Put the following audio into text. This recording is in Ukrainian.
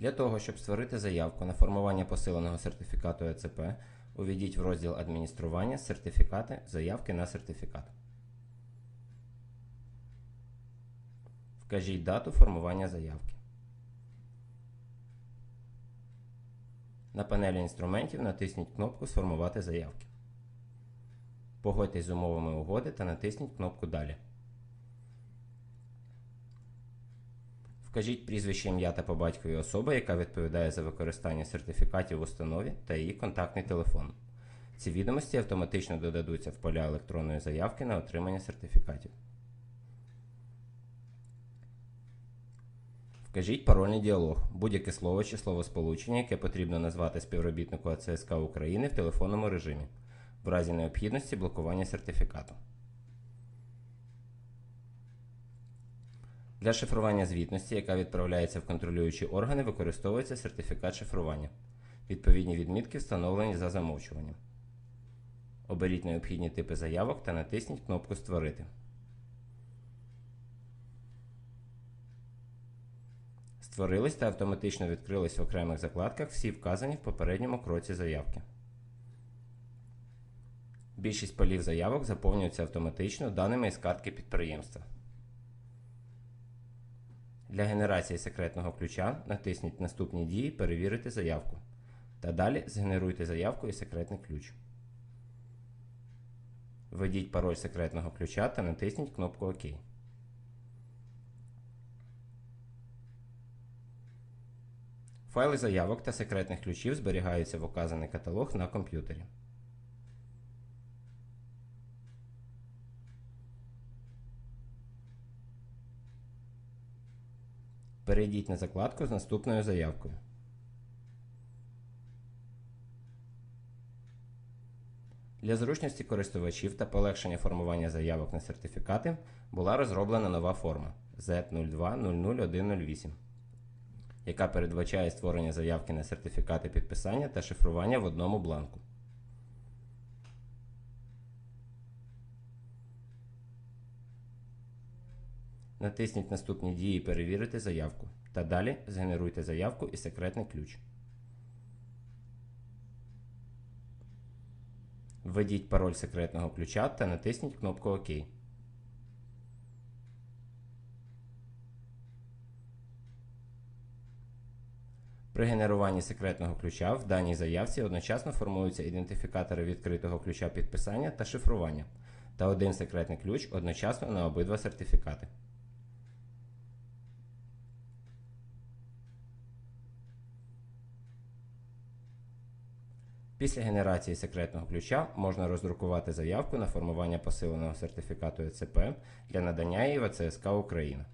Для того, щоб створити заявку на формування посиленого сертифікату ЕЦП, увійдіть в розділ адміністрування сертифікати заявки на сертифікат. Вкажіть дату формування заявки. На панелі інструментів натисніть кнопку Сформувати заявки. Погодьтесь з умовами угоди та натисніть кнопку Далі. Вкажіть прізвище ім'я та по батькові особи, яка відповідає за використання сертифікатів в установі та її контактний телефон. Ці відомості автоматично додадуться в поля електронної заявки на отримання сертифікатів. Вкажіть парольний діалог, будь-яке слово чи словосполучення, яке потрібно назвати співробітнику АЦСК України в телефонному режимі, в разі необхідності блокування сертифікату. Для шифрування звітності, яка відправляється в контролюючі органи, використовується сертифікат шифрування. Відповідні відмітки встановлені за замовчуванням. Оберіть необхідні типи заявок та натисніть кнопку Створити. Створились та автоматично відкрились в окремих закладках всі вказані в попередньому кроці заявки. Більшість полів заявок заповнюються автоматично даними із картки підприємства. Для генерації секретного ключа натисніть наступні дії Перевірити заявку. Та далі згенеруйте заявку і секретний ключ. Введіть пароль секретного ключа та натисніть кнопку ОК. Файли заявок та секретних ключів зберігаються в указаний каталог на комп'ютері. Перейдіть на закладку з наступною заявкою. Для зручності користувачів та полегшення формування заявок на сертифікати була розроблена нова форма Z02000108, яка передбачає створення заявки на сертифікати підписання та шифрування в одному бланку. Натисніть наступні дії Перевірити заявку та далі згенеруйте заявку і секретний ключ. Введіть пароль секретного ключа та натисніть кнопку ОК. При генеруванні секретного ключа в даній заявці одночасно формуються ідентифікатори відкритого ключа підписання та шифрування та один секретний ключ одночасно на обидва сертифікати. Після генерації секретного ключа можна роздрукувати заявку на формування посиленого сертифікату ЕЦП для надання її в АЦСК Україна.